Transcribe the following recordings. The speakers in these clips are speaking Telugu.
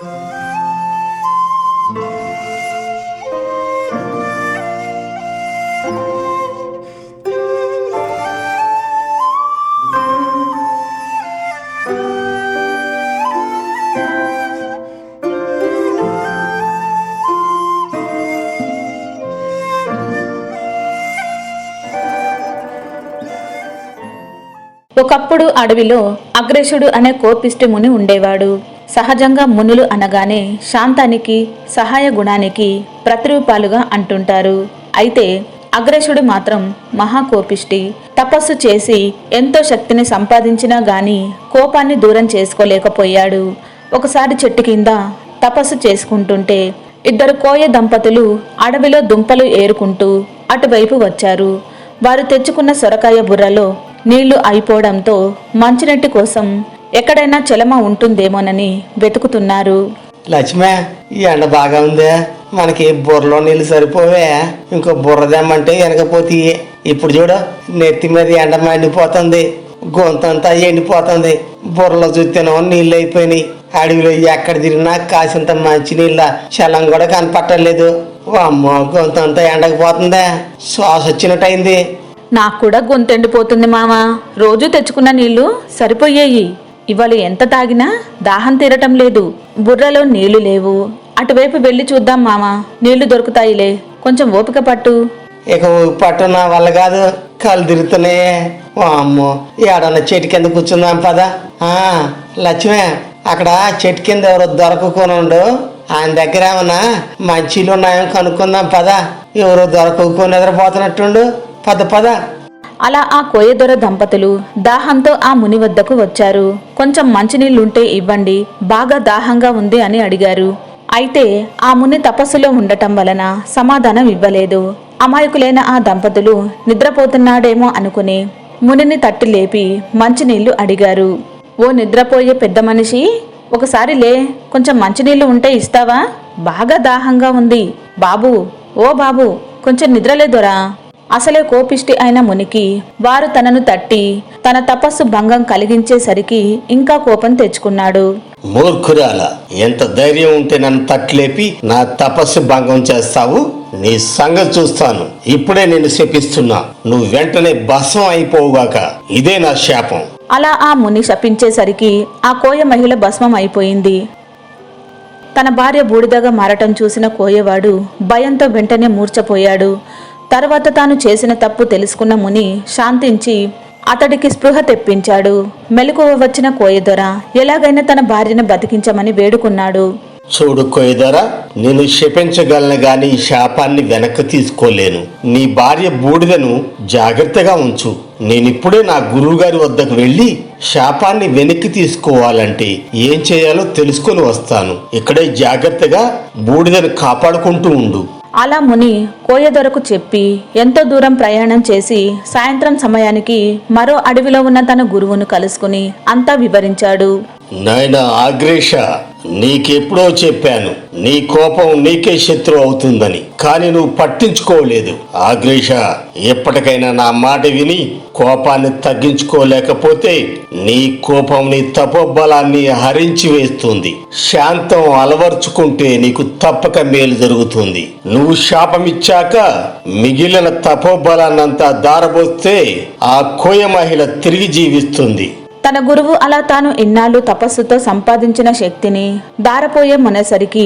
ఒకప్పుడు అడవిలో అగ్రసుడు అనే కోపిష్టి ముని ఉండేవాడు. సహజంగా మునులు అనగానే శాంతానికి సహాయ గుణానికి ప్రతిరూపాలుగా అంటుంటారు. అయితే అగ్రశుడు మాత్రం మహాకోపిష్టి. తపస్సు చేసి ఎంతో శక్తిని సంపాదించినా గాని కోపాన్ని దూరం చేసుకోలేకపోయాడు. ఒకసారి చెట్టు కింద తపస్సు చేసుకుంటుంటే ఇద్దరు కోయ దంపతులు అడవిలో దుంపలు ఏరుకుంటూ అటువైపు వచ్చారు. వారు తెచ్చుకున్న సొరకాయ బుర్రలో నీళ్ళు అయిపోవడంతో మంచినీటి కోసం ఎక్కడైనా చెలమ ఉంటుందేమోనని వెతుకుతున్నారు. లక్ష్మే ఈ ఎండ బాగా ఉందే. మనకి బుర్రలో నీళ్ళు సరిపోవే. ఇంకో బుర్ర తెమ్మంటే వెనకపోతే ఇప్పుడు చూడు నెత్తి మీద ఎండ మండిపోతుంది. గొంతంతా ఎండిపోతుంది. బుర్రలో చూస్తేనో నీళ్ళు అయిపోయినాయి. అడవిలో ఎక్కడ తిరిగినా కాసింత మంచి నీళ్ళ చలం కూడా కనపట్టలేదు. అమ్మో గొంతంతా ఎండకపోతుందే శ్వాస వచ్చినట్టయింది. నాకు కూడా గొంతెండిపోతుంది మామ రోజు తెచ్చుకున్న నీళ్ళు సరిపోయేయి. ఇవాళ ఎంత తాగినా దాహం తీరటం లేదు. బుర్రలో నీళ్ళు లేవు. అటువైపు వెళ్ళి చూద్దాం మామ. నీళ్ళు దొరుకుతాయిలే. కొంచెం ఓపిక పట్టు. ఇక పట్టు నా వల్ల కాదు. కళ్ళు తిరుగుతున్నాయే. అమ్మో ఏడన్నా చెట్టు కింద కూర్చుందాం పద. లక్ష్మే అక్కడ చెట్టు కింద ఎవరో దొరకకునుండు ఆయన దగ్గర ఏమన్నా మంచిలు ఉన్నాయో కనుక్కుందాం పద. ఎవరో దొరకకు నిద్రపోతున్నట్టుండు. పద పద. అలా ఆ కోయదొర దంపతులు దాహంతో ఆ ముని వద్దకు వచ్చారు. కొంచెం మంచినీళ్ళుంటే ఇవ్వండి బాగా దాహంగా ఉంది అని అడిగారు. అయితే ఆ ముని తపస్సులో ఉండటం వలన సమాధానం ఇవ్వలేదు. అమాయకులైన ఆ దంపతులు నిద్రపోతున్నాడేమో అనుకుని మునిని తట్టి లేపి మంచినీళ్ళు అడిగారు. ఓ నిద్రపోయే పెద్ద మనిషి ఒకసారి లే కొంచెం మంచినీళ్ళు ఉంటే ఇస్తావా? బాగా దాహంగా ఉంది. బాబు ఓ బాబు కొంచెం నిద్రలేదురా. అసలే కోపిష్టి అయిన మునికి. వారు తనను తట్టి తన తపస్సు భంగం కలిగించేసరికి ఇంకా కోపం తెచ్చుకున్నాడు. మూర్ఖురాల ఎంత ధైర్యం ఉంటే నన్ను తట్లేపి నా తపస్సు భంగం చేస్తావు? నీ సంగతి చూస్తాను. ఇప్పుడే నేను శపిస్తున్నా. నువ్వు వెంటనే భస్మం అయిపోవుగాక. ఇదే నా శాపం. అలా ఆ ముని శపించేసరికి ఆ కోయ మహిళ భస్మం అయిపోయింది. తన భార్య బూడిదగా మారటం చూసిన కోయవాడు భయంతో వెంటనే మూర్చపోయాడు తర్వాత తాను చేసిన తప్పు తెలుసుకున్న ముని శాంతించి అతడికి స్పృహ తెప్పించాడు. మెలకువ వచ్చిన కోయదొర ఎలాగైనా తన భార్యను బతికించమని వేడుకున్నాడు. చూడు కోయదొర నేను శపించగలను గాని ఈ శాపాన్ని వెనక్కి తీసుకోలేను. నీ భార్య బూడిదను జాగ్రత్తగా ఉంచు. నేనిప్పుడే నా గురువుగారి వద్దకు వెళ్ళి శాపాన్ని వెనక్కి తీసుకోవాలంటే ఏం చేయాలో తెలుసుకొని వస్తాను. ఇక్కడే జాగ్రత్తగా బూడిదను కాపాడుకుంటూ ఉండు. అలా ముని కోయదొరకు చెప్పి ఎంతో దూరం ప్రయాణం చేసి సాయంత్రం సమయానికి మరో అడవిలో ఉన్న తన గురువును కలుసుకుని అంతా వివరించాడు. నాయన ఆగ్రేష! నీకెప్పుడో చెప్పాను నీ కోపం నీకే శత్రువు అవుతుందని కానీ నువ్వు పట్టించుకోలేదు. ఆగ్రేష ఎప్పటికైనా నా మాట విని కోపాన్ని తగ్గించుకోలేకపోతే నీ కోపం నీ తపోబలాన్ని హరించి వేస్తుంది. శాంతం అలవర్చుకుంటే నీకు తప్పక మేలు జరుగుతుంది. నువ్వు శాపమిచ్చాక మిగిలిన తపోబలాన్నంతా దారబోస్తే ఆ కోయ మహిళ తిరిగి జీవిస్తుంది. తన గురువు అలా తాను ఇన్నాళ్ళు తపస్సుతో సంపాదించిన శక్తిని దారపోయే మునేసరికి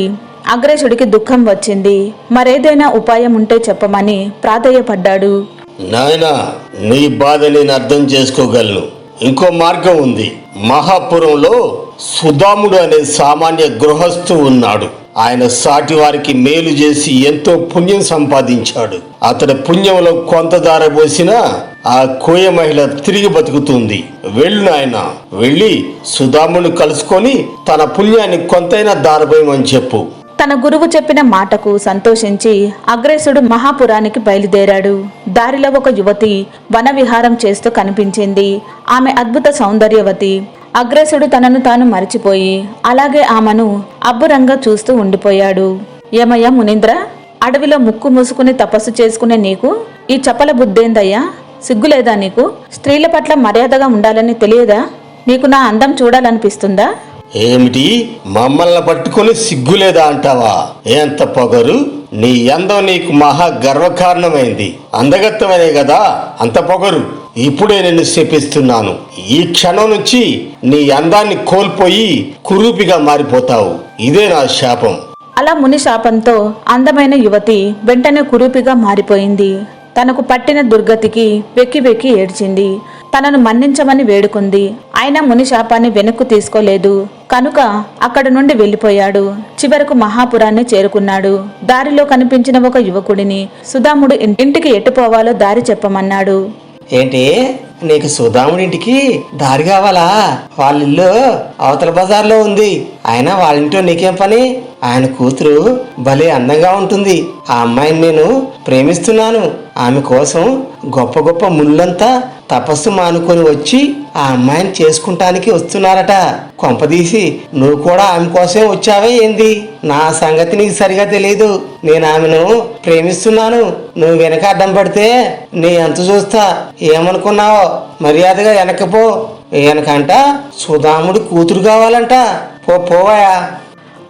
అగ్రేషుడికి దుఃఖం వచ్చింది. మరేదైనా ఉపాయం ఉంటే చెప్పమని ప్రాధేయపడ్డాడు. నాయనా నీ బాధ నేను అర్థం చేసుకోగలను. ఇంకో మార్గం ఉంది. మహాపురంలో సుధాముడు అనే సామాన్య గృహస్థు ఉన్నాడు. ఆయన సాటి వారికి మేలు చేసి ఎంతో పుణ్యం సంపాదించాడు. అతడి పుణ్యంలో కొంత దారబోసినా ఆ కోయ మహిళ తిరిగి బతుకుతుంది. వెళ్ళు నాయన వెళ్ళి సుధాముని కలుసుకొని తన పుణ్యాన్ని కొంతైనా దారబోయమని చెప్పు. తన గురువు చెప్పిన మాటకు సంతోషించి అగ్రేసుడు మహాపురానికి బయలుదేరాడు. దారిలో ఒక యువతి వన విహారం చేస్తూ కనిపించింది. ఆమె అద్భుత సౌందర్యవతి. అగ్రసుడు తనను తాను మరిచిపోయి అలాగే ఆమెను అబ్బురంగా చూస్తూ ఉండిపోయాడు. ఏమయ్యా మునీంద్ర? అడవిలో ముక్కు మూసుకుని తపస్సు చేసుకునే నీకు ఈ చపల బుద్ధేందయ్యా? సిగ్గులేదా నీకు? స్త్రీల పట్ల మర్యాదగా ఉండాలని తెలియదా? నీకు నా అందం చూడాలనిపిస్తుందా? ఏమిటి? మమ్మల్ని పట్టుకొని సిగ్గులేదా అంటావా? ఎంత పొగరు? నీ అందం నీకు మహా గర్వకారణమైంది. అందగత్తమనే కదా? అంత పొగరు. ఇప్పుడే నిన్ను శపిస్తున్నాను. ఈ క్షణం నుంచి నీ అందాన్ని కోల్పోయి కురూపిగా మారిపోతావు. ఇదే నా శాపం. అలా ముని శాపంతో అందమైన యువతి వెంటనే కురూపిగా మారిపోయింది. తనకు పట్టిన దుర్గతికి వెక్కి వెక్కి ఏడ్చింది. తనను మన్నించమని వేడుకుంది. ఆయన ముని శాపాన్ని వెనక్కు తీసుకోలేదు. కనుక అక్కడి నుండి వెళ్ళిపోయాడు. చివరకు మహాపురాన్ని చేరుకున్నాడు. దారిలో కనిపించిన ఒక యువకుడిని సుధాముడు ఇంటికి ఎట్టుపోవాలో దారి చెప్పమన్నాడు. ఏంటి? నీకు సుధాముడింటికి దారి కావాలా? వాళ్ళ ఇల్లు అవతల బజార్లో ఉంది. అయినా వాళ్ళ ఇంట్లో నీకేం పని? ఆయన కూతురు భలే అందంగా ఉంటుంది. ఆ అమ్మాయిని నేను ప్రేమిస్తున్నాను. ఆమె కోసం గొప్ప గొప్ప ముళ్ళంతా తపస్సు మానుకొని వచ్చి ఆ అమ్మాయిని చేసుకుంటానికి వస్తున్నారట. కొంపదీసి నువ్వు కూడా ఆమె కోసమే వచ్చావే ఏంది? నా సంగతి నీకు సరిగా తెలియదు నేను ఆమెను ప్రేమిస్తున్నాను. నువ్వు వెనక అడ్డం పడితే నీ అంత చూస్తా. ఏమనుకున్నావో మర్యాదగా వెనకపో వెనకంట సుధాముడి కూతురు కావాలంట. పో పోవాయా?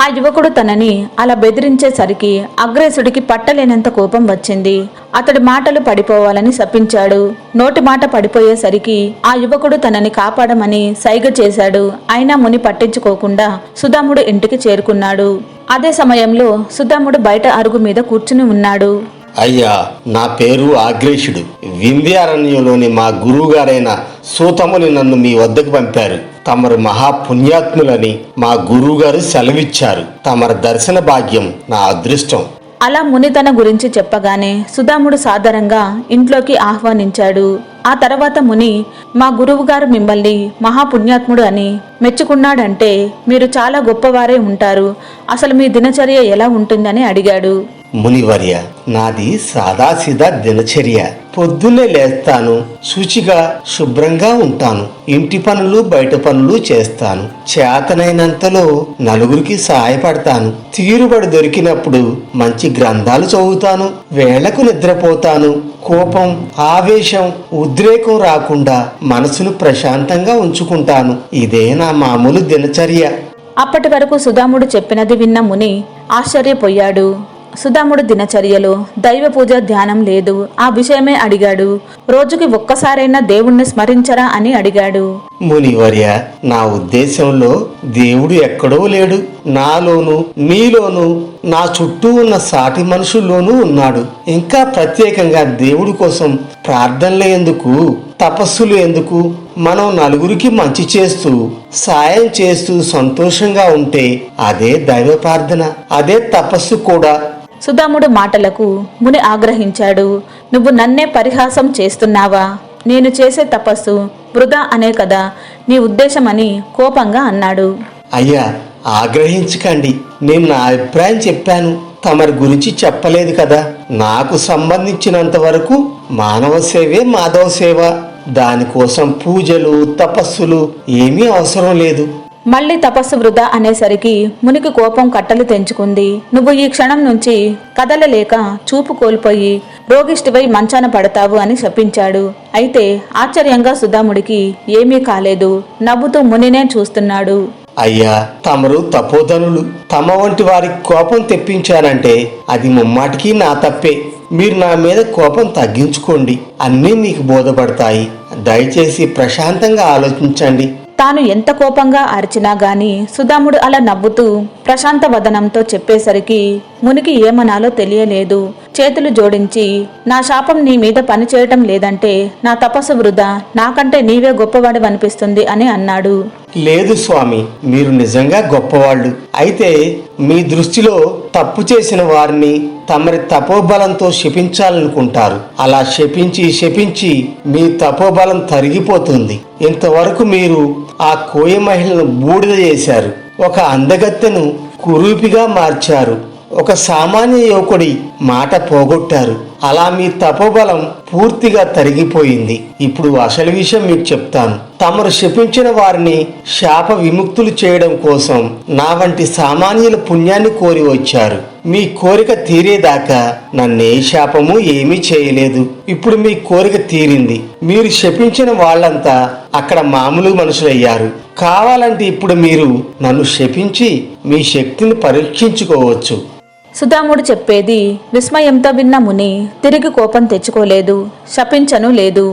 ఆ యువకుడు తనని అలా బెదిరించేసరికి అగ్రేసుడికి పట్టలేనంత కోపం వచ్చింది. అతడి మాటలు పడిపోవాలని శపించాడు. నోటి మాట పడిపోయేసరికి ఆ యువకుడు తనని కాపాడమని సైగ చేశాడు. అయినా ముని పట్టించుకోకుండా సుధాముడు ఇంటికి చేరుకున్నాడు. అదే సమయంలో సుధాముడు బయట అరుగు మీద కూర్చుని ఉన్నాడు. అయ్యా నా పేరు ఆగ్రేషుడు. వింధ్యారణ్యంలోని మా గురువుగారైన సూతముని నన్ను మీ వద్దకు పంపారు. తమరు మహాపుణ్యాత్ములని మా గురువుగారు సెలవిచ్చారు. తమరు దర్శన భాగ్యం నా అదృష్టం. అలా ముని తన గురించి చెప్పగానే సుధాముడు సాదరంగా ఇంట్లోకి ఆహ్వానించాడు. ఆ తర్వాత ముని మా గురువుగారు మిమ్మల్ని మహాపుణ్యాత్ముడు అని మెచ్చుకున్నాడంటే మీరు చాలా గొప్పవారే ఉంటారు. అసలు మీ దినచర్య ఎలా ఉంటుందని అడిగాడు. మునివర్య నాది సాదాసీదా దినచర్య. పొద్దున్నే లేస్తాను శుచిగా శుభ్రంగా ఉంటాను. ఇంటి పనులు బయట పనులు చేస్తాను. చేతనైనంతలో నలుగురికి సహాయపడతాను తీరుబడి దొరికినప్పుడు మంచి గ్రంథాలు చదువుతాను. వేళకు నిద్రపోతాను. కోపం ఆవేశం ఉద్రేకం రాకుండా మనసును ప్రశాంతంగా ఉంచుకుంటాను. ఇదే నా మామూలు దినచర్య. అప్పటి వరకు సుధాముడు చెప్పినది విన్న ముని ఆశ్చర్యపోయాడు. సుధాముడు దినచర్యలో దైవ పూజ ధ్యానం లేదు. ఆ విషయమే అడిగాడు. రోజుకి ఒక్కసారైనా దేవుణ్ణి స్మరించరా అని అడిగాడు. మునివర్య నా ఉద్దేశంలో దేవుడు ఎక్కడో లేడు. నాలోను మీలోను నా చుట్టూ ఉన్న సాటి మనుషుల్లోనూ ఉన్నాడు. ఇంకా ప్రత్యేకంగా దేవుడి కోసం ప్రార్థనలు ఎందుకు తపస్సులు ఎందుకు మనం నలుగురికి మంచి చేస్తూ సాయం చేస్తూ సంతోషంగా ఉంటే అదే దైవ ప్రార్థన అదే తపస్సు కూడా. సుధాముడు మాటలకు ముని ఆగ్రహించాడు. నువ్వు నన్నే పరిహాసం చేస్తున్నావా? నేను చేసే తపస్సు వృధా అనే కదా నీ ఉద్దేశమని కోపంగా అన్నాడు. అయ్యా ఆగ్రహించకండి. నేను నా అభిప్రాయం చెప్పాను. తమరి గురించి చెప్పలేదు కదా. నాకు సంబంధించినంత వరకు మానవ సేవే మాధవ సేవ. దానికోసం పూజలు తపస్సులు ఏమీ అవసరం లేదు. మళ్ళీ తపస్సు వృధా అనేసరికి మునికి కోపం కట్టలు తెంచుకుంది. నువ్వు ఈ క్షణం నుంచి కదలలేక చూపు కోల్పోయి రోగిష్టివై మంచాన పడతావు అని శపించాడు. అయితే ఆశ్చర్యంగా సుధాముడికి ఏమీ కాలేదు. నవ్వుతూ మునినే చూస్తున్నాడు. అయ్యా తమరు తపోధనులు. తమ వంటి వారికి కోపం తెప్పించారంటే అది ముమ్మాటికి నా తప్పే. మీరు నా మీద కోపం తగ్గించుకోండి. అన్నీ మీకు బోధపడతాయి. దయచేసి ప్రశాంతంగా ఆలోచించండి. తాను ఎంత కోపంగా అరిచినా గాని సుధాముడు అలా నవ్వుతూ ప్రశాంత వదనంతో చెప్పేసరికి మునికి ఏమనాలో తెలియలేదు. చేతులు జోడించి నా శాపం నీ మీద పనిచేయటం లేదంటే నా తపస్సు వృధా నాకంటే నీవే గొప్పవాడివనిపిస్తుంది అని అన్నాడు. లేదు స్వామి మీరు నిజంగా గొప్పవాళ్ళు. అయితే మీ దృష్టిలో తప్పు చేసిన వారిని తమరి తపోబలంతో శపించాలనుకుంటారు. అలా శపించి శపించి మీ తపోబలం తరిగిపోతుంది. ఇంతవరకు మీరు ఆ కోయ మహిళను బూడిద చేశారు. ఒక అందగత్తెను కురూపిగా మార్చారు. ఒక సామాన్య యువకుడి మాట పోగొట్టారు. అలా మీ తపోబలం పూర్తిగా తరిగిపోయింది. ఇప్పుడు అసలు విషయం మీకు చెప్తాను. తమరు శపించిన వారిని శాప విముక్తులు చేయడం కోసం నా వంటి సామాన్యుల పుణ్యాన్ని కోరి వచ్చారు. మీ కోరిక తీరేదాకా నన్నే శాపము ఏమీ చేయలేదు. ఇప్పుడు మీ కోరిక తీరింది. మీరు శపించిన వాళ్ళంతా అక్కడ మామూలు మనుషులయ్యారు. కావాలంటే ఇప్పుడు మీరు నన్ను శపించి మీ శక్తిని పరీక్షించుకోవచ్చు. సుధాముడు చెప్పేది విస్మయంతో విన్న ముని తిరిగి కోపం తెచ్చుకోలేదు శపించను లేదు.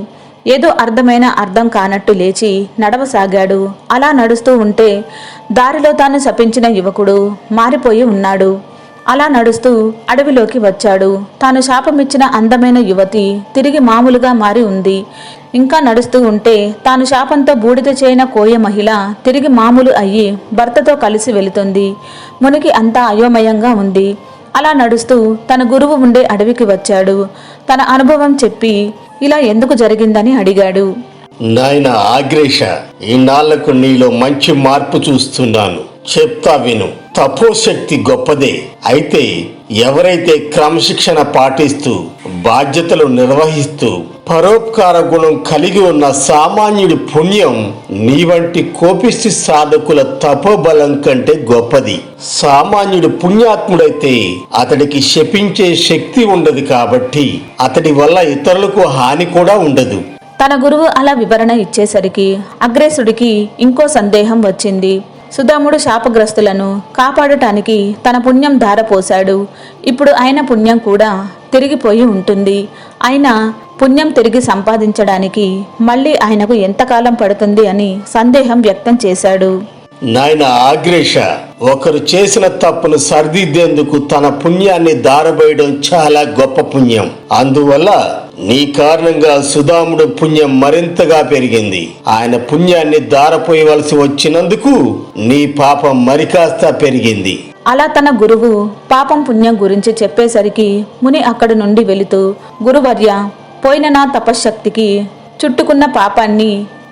ఏదో అర్థమైన అర్థం కానట్టు లేచి నడవసాగాడు. అలా నడుస్తూ ఉంటే దారిలో తాను శపించిన యువకుడు మారిపోయి ఉన్నాడు. అలా నడుస్తూ అడవిలోకి వచ్చాడు. తాను శాపమిచ్చిన అందమైన యువతి తిరిగి మామూలుగా మారి ఉంది. ఇంకా నడుస్తూ ఉంటే తాను శాపంతో బూడిద చేయన కోయ మహిళ తిరిగి మామూలు అయ్యి భర్తతో కలిసి వెళుతుంది. మునికి అంతా అయోమయంగా ఉంది. అలా నడుస్తూ తన గురువు ఉండే అడవికి వచ్చాడు. తన అనుభవం చెప్పి ఇలా ఎందుకు జరిగిందని అడిగాడు. నాయన ఆగ్రేష ఈనాళ్ళకు నీలో మంచి మార్పు చూస్తున్నాను. చెప్తా విను. తపోశక్తి గొప్పదే. అయితే ఎవరైతే క్రమశిక్షణ పాటిస్తూ బాధ్యతలు నిర్వహిస్తూ పరోపకార గుణం కలిగి ఉన్న సామాన్యుడి పుణ్యం నీ వంటి కోపిష్టి సాధకుల తపోబలం కంటే గొప్పది. సామాన్యుడు పుణ్యాత్ముడైతే అతడికి శపించే శక్తి ఉండదు కాబట్టి అతడి వల్ల ఇతరులకు హాని కూడా ఉండదు. తన గురువు అలా వివరణ ఇచ్చేసరికి అగ్రేసుడికి ఇంకో సందేహం వచ్చింది. సుధాముడు శాపగ్రస్తులను కాపాడటానికి తన పుణ్యం ధారపోశాడు. ఇప్పుడు ఆయన పుణ్యం కూడా తిరిగిపోయి ఉంటుంది. ఆయన పుణ్యం తిరిగి సంపాదించడానికి మళ్ళీ ఆయనకు ఎంతకాలం పడుతుంది అని సందేహం వ్యక్తం చేశాడు. నాయన ఆగ్రేష ఒకరు చేసిన తప్పును సరిదిద్దేందుకు తన పుణ్యాన్ని దారబోయడం చాలా గొప్ప పుణ్యం. అందువల్ల నీ కారణంగా సుధాముడు పుణ్యం మరింతగా పెరిగింది. ఆయన పుణ్యాన్ని దారపోయవలసి వచ్చినందుకు నీ పాపం మరికాస్త పెరిగింది. అలా తన గురువు పాపం పుణ్యం గురించి చెప్పేసరికి ముని అక్కడి నుండి వెళుతూ గురువర్య పోయిన నా తపశ్శక్తికి చుట్టుకున్న పాపాన్ని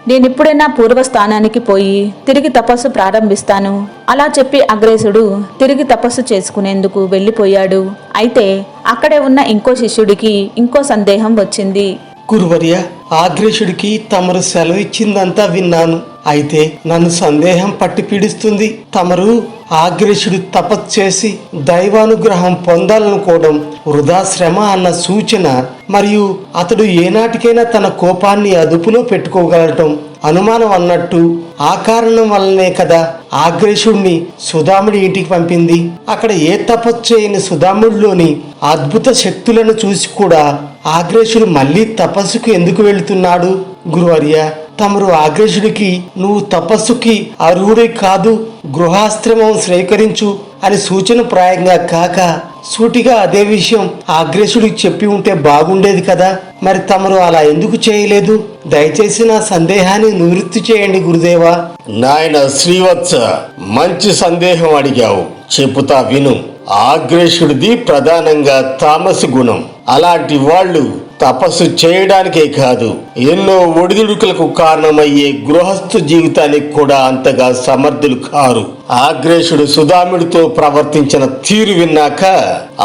నేనిప్పుడైనా పూర్వస్థానానికి పోయి తిరిగి తపస్సు ప్రారంభిస్తాను. అలా చెప్పి అగ్రేసుడు తిరిగి తపస్సు చేసుకునేందుకు వెళ్ళిపోయాడు. అయితే అక్కడే ఉన్న ఇంకో శిష్యుడికి ఇంకో సందేహం వచ్చింది. గురువర్య ఆగ్రేషుడికి తమరు సెలవు ఇచ్చిందంతా విన్నాను. అయితే నన్ను సందేహం పట్టి పీడిస్తుంది. తమరు ఆగ్రేషుడు తపస్సు చేసి దైవానుగ్రహం పొందాలనుకోవడం వృధా శ్రమ అన్న సూచన మరియు అతడు ఏనాటికైనా తన కోపాన్ని అదుపులో పెట్టుకోగలటం అనుమానం అన్నట్టు ఆ కారణం వల్లనే కదా ఆగ్రేషుడిని సుధాముడి ఇంటికి పంపింది. అక్కడ ఏ తపస్సు చేయని సుధాముడిలోని అద్భుత శక్తులను చూసి కూడా ఆగ్రేషుడు మళ్ళీ తపస్సుకు ఎందుకు వెళుతున్నాడు గురువర్య? తమరు ఆగ్రేషుడికి నువ్వు తపస్సుకి అర్హుడి కాదు గృహాశ్రమం స్వీకరించు అని సూచన ప్రాయంగా కాక సూటిగా అదే విషయం ఆగ్రేషుడికి చెప్పి ఉంటే బాగుండేది కదా. మరి తమరు అలా ఎందుకు చేయలేదు? దయచేసి నా సందేహాన్ని నివృత్తి చేయండి గురుదేవా. నాయన శ్రీవత్స మంచి సందేహం అడిగావు. చెబుతా విను ఆగ్రేషుడిది ప్రధానంగా తామస గుణం. అలాంటి వాళ్ళు తపస్సు చేయడానికే కాదు ఎన్నో ఒడిదుడుకులకు కారణమయ్యే గృహస్థు జీవితానికి కూడా అంతగా సమర్థులు కారు. ఆగ్రేషుడు సుధాముడితో ప్రవర్తించిన తీరు విన్నాక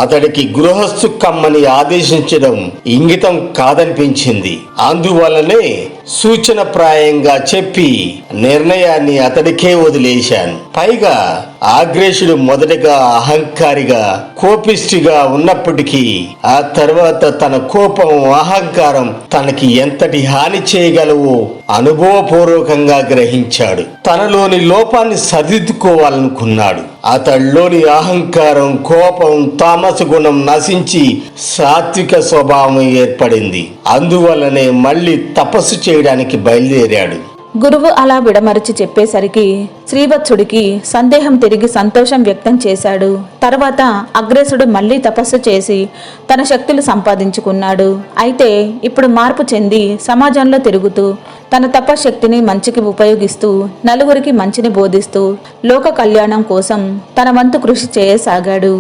అతడికి గృహస్థు కమ్మని ఆదేశించడం ఇంగితం కాదనిపించింది. అందువల్లనే సూచన ప్రాయంగా చెప్పి నిర్ణయాన్ని అతడికే వదిలేశాను. పైగా ఆగ్రేషుడు మొదటగా అహంకారిగా కోపిష్టిగా ఉన్నప్పటికీ ఆ తర్వాత తన కోపం అహంకారం తనకి ఎంతటి హాని చేయగలవో అనుభవపూర్వకంగా గ్రహించాడు. తనలోని లోపాన్ని సరిదిద్దుకోవాలనుకున్నాడు. అతడిలోని అహంకారం కోపం తామస గుణం నశించి సాత్విక స్వభావం ఏర్పడింది. అందువల్లనే మళ్ళీ తపస్సు చేయడానికి బయలుదేరాడు. గురువు అలా విడమరిచి చెప్పేసరికి శ్రీవత్సుడికి సందేహం తిరిగి సంతోషం వ్యక్తం చేశాడు. తర్వాత అగ్రేసుడు మళ్ళీ తపస్సు చేసి తన శక్తులు సంపాదించుకున్నాడు. అయితే ఇప్పుడు మార్పు చెంది సమాజంలో తిరుగుతూ తన తపశక్తిని మంచికి ఉపయోగిస్తూ నలుగురికి మంచిని బోధిస్తూ లోక కళ్యాణం కోసం తన వంతు కృషి చేయసాగాడు.